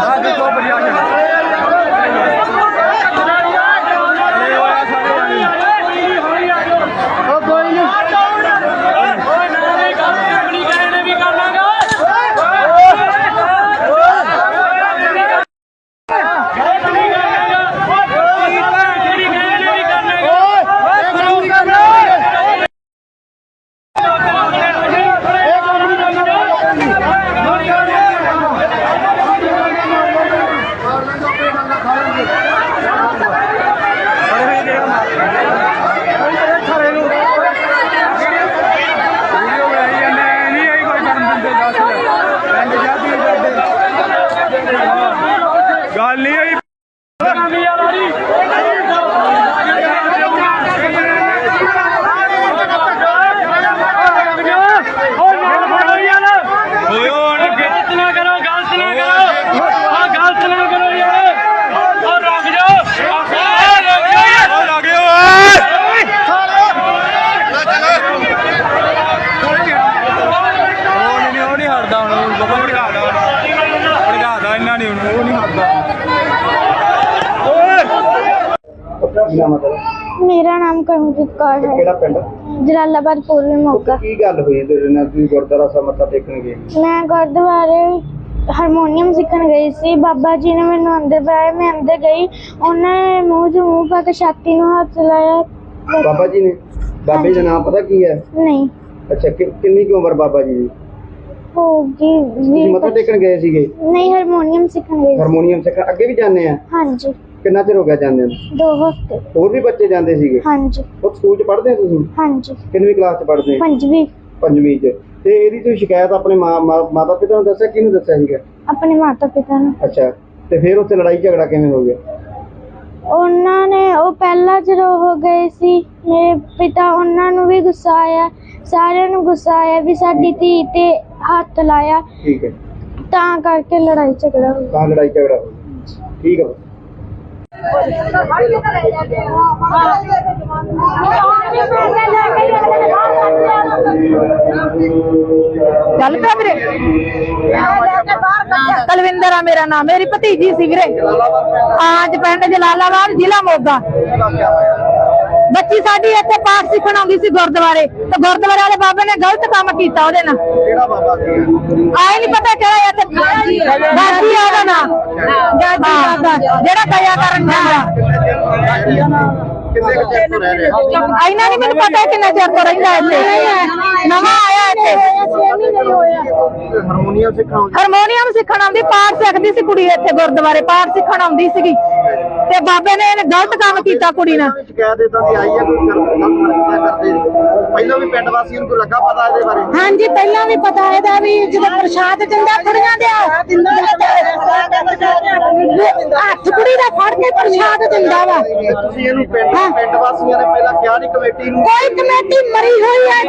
ਆ ਦੇਖੋ ਪ੍ਰਸ਼ਾਸਨ ਉਹ ਕੋਈ ਨਹੀਂ ਗੱਲ ਨਹੀਂ ਹੋਈ ਹੋਇਓ ਹੁਣ ਗਲਤ ਨਾ ਕਰੋ ਗਲਤ ਨਾ ਕਰੋ ਆ ਗਲਤ ਨਾ ਕਰੋ ਯਾਰ ਉਹ ਰੁਕ ਜਾਓ ਆ ਰੁਕ ਜਾਓ ਯਾਰ ਉਹ ਲੱਗੇ ਓਏ ਉਹ ਨਹੀਂ ਉਹ ਨਹੀਂ ਹਟਦਾ ਹੁਣ ਬਾਬਾ ਭੜਕਾਦਾ ਭੜਕਾਦਾ ਇਹਨਾਂ ਨੇ ਹੁਣ ਉਹ ਨਹੀਂ ਹਟਦਾ ਕੀ ਨਾਮ ਹੈ ਤੇਰਾ? ਮੇਰਾ ਨਾਮ ਕਰਮਜੀਤ ਕੌਰ ਹੈ। ਕਿਹੜਾ ਪਿੰਡ? ਜਲਾਲਾਬਾਦ ਪੂਰਬੀ ਮੋਗਾ। ਕੀ ਗੱਲ ਹੋਈ ਤੇਰੇ ਨਾਲ? ਤੁਸੀਂ ਗੁਰਦੁਆਰਾ ਸਾਹਿਬ ਮੱਥਾ ਟੇਕਣ ਗਏ ਮੈਂ ਗੁਰਦੁਆਰੇ ਹਾਰਮੋਨੀਅਮ ਸਿੱਖਣ ਗਈ ਸੀ। ਬਾਬਾ ਜੀ ਨੇ ਮੈਨੂੰ ਅੰਦਰ ਬੁਲਾਇਆ ਮੈਂ ਅੰਦਰ ਗਈ। ਉਹਨਾਂ ਨੇ ਮੂੰਹ 'ਚ ਮੂੰਹ ਪਾ ਕੇ ਛਾਤੀ ਨੂੰ ਹੱਥ ਲਾਇਆ। ਬਾਬਾ ਜੀ ਨੇ? ਬਾਬੇ ਦਾ ਨਾਮ ਪਤਾ ਕੀ ਹੈ? ਨਹੀਂ। ਅੱਛਾ ਕਿ- ਕਿੰਨੀ ਕੁ ਉਮਰ ਬਾਬਾ ਜੀ ਦੀ? ਹੋਗੀ ਤੁਸੀਂ ਮੱਥਾ ਟੇਕਣ ਗਏ ਸੀਗੇ? ਨਹੀਂ ਹਾਰਮੋਨੀਅਮ ਸਿੱਖਣ ਗਈ ਸੀ। ਹਾਰਮੋਨੀਅਮ ਸਿੱਖਣ। ਅੱਗੇ ਵੀ ਜਾਂਦੇ ਆ? ਹਾਂਜੀ। ਕਿੰਨਾ ਚਿਰ ਹੋ ਗਿਆ ਜਾਂਦੇ ਨੂੰ? ਦੋ ਹਫ਼ਤੇ। ਹੋਰ ਵੀ ਬੱਚੇ ਜਾਂਦੇ ਸੀਗੇ? ਹਾਂਜੀ। ਉਹ ਸਕੂਲ ਚ ਪੜ੍ਹਦੇ ਆ ਤੁਸੀਂ? ਹਾਂਜੀ। ਕਿੰਨਵੀਂ ਕਲਾਸ ਚ ਪੜ੍ਹਦੇ? ਆ ਪੰਜਵੀਂ। ਪੰਜਵੀਂ ਚ। ਤੇ ਇਹਦੀ ਤੁਸੀਂ ਸ਼ਿਕਾਇਤ ਆਪਣੇ ਮਾਂ- ਮਾਂ- ਮਾਤਾ ਪਿਤਾ ਨੂੰ ਦੱਸਿਆ? ਕਿਹਨੂੰ ਦੱਸਿਆ ਸੀਗਾ? ਆਪਣੇ ਮਾਤਾ ਪਿਤਾ ਨੂੰ। ਅੱਛਾ। ਤੇ ਫਿਰ ਉੱਥੇ ਲੜਾਈ ਝਗੜਾ ਕਿਵੇਂ ਹੋ ਗਿਆ? ਉਹਨਾਂ ਨੇ ਉਹ ਪਹਿਲਾਂ ਜਦੋਂ ਹੋ ਗਏ ਸੀ ਮੇਰੇ ਪਿਤਾ ਉਹਨਾਂ ਨੂੰ ਵੀ ਗੁੱਸਾ ਆਇਆ। ਸਾਰਿਆਂ ਨੂੰ ਗੁੱਸਾ ਆਇਆ ਵੀ ਸਾਡੀ ਧੀ ਤੇ ਹੱਥ ਲਾਇਆ। ਠੀਕ ਹੈ। ਤਾਂ ਕਰਕੇ ਲੜਾਈ ਝਗੜਾ ਹੋ ਗਿਆ। ਤਾਂ ਲੜਾਈ ਝਗੜਾ ਹੋ ਗਿਆ। ਠੀਕ ਹੈ। ਚੱਲ ਪਿਆ ਵੀਰੇ। ਤਲਵਿੰਦਰ ਆ ਮੇਰਾ ਨਾਮ, ਮੇਰੀ ਭਤੀਜੀ ਸੀ ਵੀਰੇ। ਆਜ ਪਿੰਡ ਜਲਾਲਾਬਾਦ ਜ਼ਿਲ੍ਹਾ ਮੋਗਾ। ਬੱਚੀ ਸਾਡੀ ਇੱਥੇ ਪਾਠ ਸਿੱਖਣ ਆਉਂਦੀ ਸੀ ਗੁਰਦੁਆਰੇ। ਤੇ ਗੁਰਦੁਆਰੇ ਵਾਲੇ ਬਾਬੇ ਨੇ ਗਲਤ ਕੰਮ ਕੀਤਾ ਉਹਦੇ ਨਾਲ। ਕਿਹੜਾ ਬਾਬਾ ਸੀ? ਆਏ ਨਹੀਂ ਪਤਾ ਕਿਹੜਾ ਇੱਥੇ ਗਾਜੀ ਆ। ਉਹਦਾ ਨਾਮ ਗਾਜੀ ਬਾਬਾ ਜਿਹੜਾ ਦਇਆ ਕਰਨ ਜਾਂਦਾ ਕਿੰਨੇ ਕੁ ਚਿਰ ਤੋਂ ਰਹਿ ਰਹੇ? ਹੋ? ਆਇਨਾ ਨਹੀਂ ਮੈਨੂੰ ਪਤਾ ਕਿੰਨਾ ਚਿਰ ਤੋਂ ਰਹਿੰਦਾ ਇੱਥੇ। ਨਵਾਂ ਆਇਆ ਇੱਥੇ। ਹਾਰਮੋਨੀਅਮ ਸਿਖਾਉਂਦੇ ਹਾਰਮੋਨੀਅਮ ਸਿੱਖਣ ਆਉਂਦੀ ਪਾਠ ਸਿੱਖਦੀ ਸੀ ਕੁੜੀ ਇੱਥੇ ਗੁਰਦੁਆਰੇ। ਪਾਠ ਸਿੱਖਣ ਆਉਂਦੀ ਸੀਗੀ। ਤੇ ਬਾਬੇ ਨੇ ਇਹਨੇ ਗਲਤ ਕੰਮ ਕੀਤਾ ਕੁੜੀ ਨਾਲ। ਸ਼ਿਕਾਇਤ ਇਦਾਂ ਦੀ ਆਈ ਹੈ ਕੋਈ ਕਰਦੇ ਨੇ। ਪਹਿਲਾਂ ਵੀ ਪਿੰਡ ਵਾਸੀਆਂ ਨੂੰ ਕੋਈ ਲੱਗਾ ਪਤਾ ਇਹਦੇ ਬਾਰੇ? ਹਾਂਜੀ ਪਹਿਲਾਂ ਵੀ ਪਤਾ ਇਹਦਾ ਵੀ ਜਦੋਂ ਪ੍ਰਸ਼ਾਦ ਦਿੰਦਾ ਕੁੜੀਆਂ ਦੇ ਹੱਥ। ਕੁੜੀ ਦਾ ਫੜ ਕੇ ਪ੍ਰਸ਼ਾਦ ਦਿੰਦਾ ਵਾ। ਤੁਸੀਂ ਇਹਨੂੰ ਪਿੰਡ ਪਿੰਡ ਵਾਸੀਆਂ ਨੇ ਪਹਿਲਾਂ ਕਿਹਾ ਨਹੀਂ ਕਮੇਟੀ ਨੂੰ? ਕੋਈ ਕਮੇਟੀ ਮਰੀ ਹੋਈ ਹੈ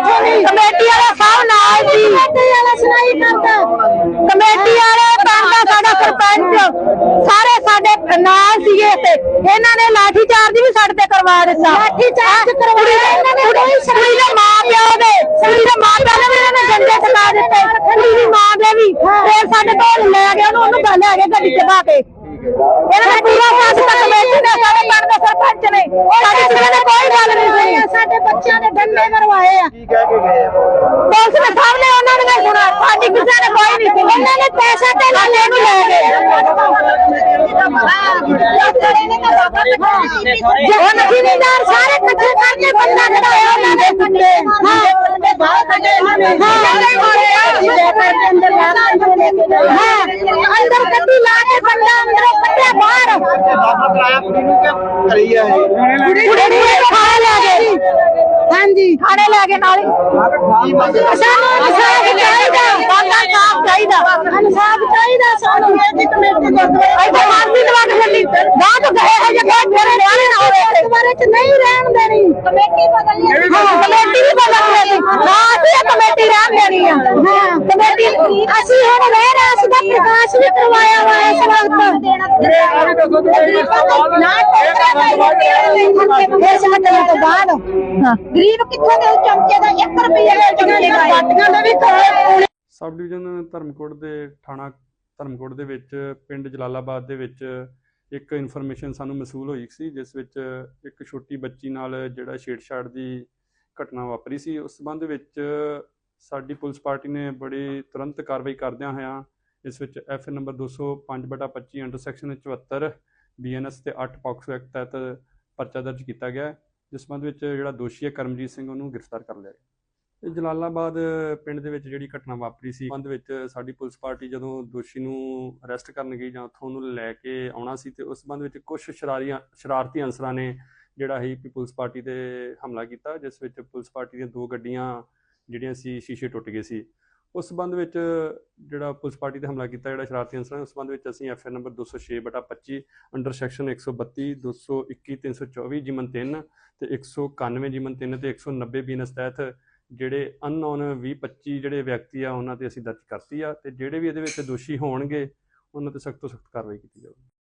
ਨਾਲ ਸੀਗੇ ਇੱਥੇ। ਇਹਨਾਂ ਨੇ ਲਾਠੀ ਚਾਰਜ ਵੀ ਸਾਡੇ ਤੇ ਕਰਵਾ ਦਿੱਤਾ। ਲਾਠੀ ਚਾਰਜ ਕਰਵਾਇਆ ਇਹਨਾਂ ਨੇ ਕੁੜੀ ਦੇ ਮਾਂ ਪਿਓ ਦੇ ਕੁੜੀ ਦੇ ਮਾਂ ਪਿਓ ਨੇ ਇਹਨਾਂ ਨੇ ਡੰਡੇ ਚਲਾ ਦਿੱਤੇ। ਕੁੜੀ ਦੀ ਮਾਂ ਦੇ ਵੀ। ਫਿਰ ਸਾਡੇ ਕੋਲ ਲੈ ਗਏ ਉਹਨੂੰ ਉਹਨੂੰ ਲੈ ਗਏ ਗੱਡੀ ਚ ਕੇ। ਇਹਨਾਂ ਨੇ ਪੂਰਾ ਸਾਥ ਤੱਕ ਕਮੇਟੀ ਨੇ ਸਾਡੇ ਪਿੰਡ ਦੇ ਸਰਪੰਚ ਨੇ। ਸਾਡੀ ਕਿਸੇ ਨੇ ਕੋਈ ਗੱਲ ਨਹੀਂ ਸੁਣੀ ਸਾਡੇ ਬੱਚਿਆਂ ਦੇ ਡੰਡੇ ਮਰਵਾਏ ਆ। ਕੀ ਕਹਿ ਕੇ ਗਏ? ਪੁਲਿਸ ਦੇ ਸਾਹਮਣੇ ਉਹਨਾਂ ਨੇ ਸੁਣਾ ਸਾਡੀ ਕਿਸੇ ਨੇ ਕੋਈ ਨਹੀਂ ਸੁਣੀ। ਉਹਨਾਂ ਨੇ ਪੈਸਾ ਤੇ ਲੈ ਨੂੰ ਲੈ ਗਏ ਉਹ ਨਸ਼ੀਦਾਰ ਸਾਰੇ ਇਕੱਠੇ ਕਰਕੇ ਬੰਦਾ ਕਢਾਇਆ ਉਹਨਾਂ ਨੇ ਬੰਦੇ ਹਾਂ। ਬਾਹਰ ਕੱਢੇ ਹਾਂ। ਅੰਦਰ ਕੱਢੀ ਲਾ ਕੇ ਬੰਦਾ ਅੰਦਰੋਂ ਕੱਢਿਆ ਬਾਹਰ ਦਾਖਲ ਕਰਾਇਆ ਕੁੜੀ ਨੂੰ ਕਿ ਕਰੀ ਆ ਇਹ ਕੁੜੀ ਨੂੰ ਥਾਣੇ ਲੈ ਗਏ ਹਾਂਜੀ ਥਾਣੇ ਲੈ ਗਏ ਨਾਲੇ ਕੀ ਮੰਗ ਸਾਨੂੰ ਇਨਸਾਫ ਚਾਹੀਦਾ ਬੰਦਾ ਸਾਫ਼ ਚਾਹੀਦਾ ਇਨਸਾਫ ਚਾਹੀਦਾ ਸਾਨੂੰ ਇਹ ਕਮੇਟੀ ਗੁਰਦੁਆਰੇ ਇੱਥੇ ਮਾਰਦੀ ਦਵਾ ਕੇ ਛੱਡੀ ਬਾਅਦ ਇਸ ਵਕਤ ਤੋਂ ਬਾਅਦ ਗਰੀਬ ਕਿੱਥੋਂ ਦੇ ਚਮਚੇ ਦਾ 1 ਰੁਪਏ ਦੇ ਚਮਚੇ ਬਾਟੀਆਂ ਦੇ ਵੀ ਕੋਲੇ ਸਬ ਡਿਵੀਜ਼ਨ ਧਰਮਕੋਟ ਦੇ ਥਾਣਾ ਧਰਮਕੋਟ ਦੇ ਵਿੱਚ, ਪਿੰਡ ਜਲਾਲਾਬਾਦ ਦੇ ਵਿੱਚ ਇੱਕ ਇਨਫੋਰਮੇਸ਼ਨ ਸਾਨੂੰ ਮਸੂਲ ਹੋਈ ਸੀ, ਜਿਸ ਵਿੱਚ ਇੱਕ ਛੋਟੀ ਬੱਚੀ ਨਾਲ ਜਿਹੜਾ ਛੇੜਛਾੜ ਦੀ ਘਟਨਾ ਵਾਪਰੀ ਸੀ। ਉਸ ਸੰਬੰਧ ਵਿੱਚ ਸਾਡੀ ਪੁਲਿਸ ਪਾਰਟੀ ਨੇ ਬੜੀ ਤੁਰੰਤ ਕਾਰਵਾਈ ਕਰਦਿਆਂ ਹੋਇਆਂ ਇਸ ਵਿੱਚ F number 205/25 under section 74 BNS ਤੇ 8 ਪੌਕਸੋ ਐਕਟ ਤਹਿਤ ਪਰਚਾ ਦਰਜ ਕੀਤਾ ਗਿਆ ਜਿਸ ਸੰਬੰਧ ਵਿੱਚ ਜਿਹੜਾ ਦੋਸ਼ੀ ਹੈ ਕਰਮਜੀਤ ਸਿੰਘ ਉਹਨੂੰ ਗ੍ਰਿਫਤਾਰ ਕਰ ਲਿਆ ਗਿਆ ਇਹ ਜਲਾਲਾਬਾਦ ਪਿੰਡ ਦੇ ਵਿੱਚ ਜਿਹੜੀ ਘਟਨਾ ਵਾਪਰੀ ਸੀ, ਸੰਬੰਧ ਵਿੱਚ ਸਾਡੀ ਪੁਲਿਸ ਪਾਰਟੀ ਜਦੋਂ ਦੋਸ਼ੀ ਨੂੰ ਅਰੈਸਟ ਕਰਨ ਗਈ ਜਾਂ ਉੱਥੋਂ ਉਹਨੂੰ ਲੈ ਕੇ ਆਉਣਾ ਸੀ ਤੇ ਉਸ ਸੰਬੰਧ ਵਿੱਚ ਕੁਝ ਸ਼ਰਾਰੀਆਂ, ਸ਼ਰਾਰਤੀ ਅਨਸਰਾਂ ਨੇ ਜਿਹੜਾ ਹੈ ਵੀ ਪੁਲਿਸ ਪਾਰਟੀ ਤੇ ਹਮਲਾ ਕੀਤਾ, ਜਿਸ ਵਿੱਚ ਪੁਲਿਸ ਪਾਰਟੀ ਦੀਆਂ ਦੋ ਗੱਡੀਆਂ ਜਿਹੜੀਆਂ ਸੀ, ਸ਼ੀਸ਼ੇ ਟੁੱਟ ਗਏ ਸੀ। ਉਸ ਸੰਬੰਧ ਵਿੱਚ ਜਿਹੜਾ ਪੁਲਿਸ ਪਾਰਟੀ ਤੇ ਹਮਲਾ ਕੀਤਾ, ਜਿਹੜਾ ਸ਼ਰਾਰਤੀ ਅਨਸਰਾਂ ਨੇ ਉਸ ਸੰਬੰਧ ਵਿੱਚ ਅਸੀਂ ਐਫ ਨੰਬਰ 206/25 ਅੰਡਰ ਸੈਕਸ਼ਨ 132 221 324 ਜਿਮਨ 3 ਤੇ 191 ਜਿਮਨ 3 ਤੇ 190 ਬੀਨਸ ਤਹਿਤ ਜਿਹੜੇ ਅਨਨੋਨ 20 25 ਜਿਹੜੇ ਵਿਅਕਤੀ ਆ, ਉਹਨਾਂ ਤੇ ਅਸੀਂ ਦਰਜ ਕਰਤੀ ਆ ਤੇ ਜਿਹੜੇ ਵੀ ਇਹਦੇ ਵਿੱਚ ਦੋਸ਼ੀ ਹੋਣਗੇ, ਉਹਨਾਂ ਤੇ ਸਖਤ ਤੋਂ ਸਖਤ ਕਾਰਵਾਈ ਕੀਤੀ ਜਾਊਗੀ।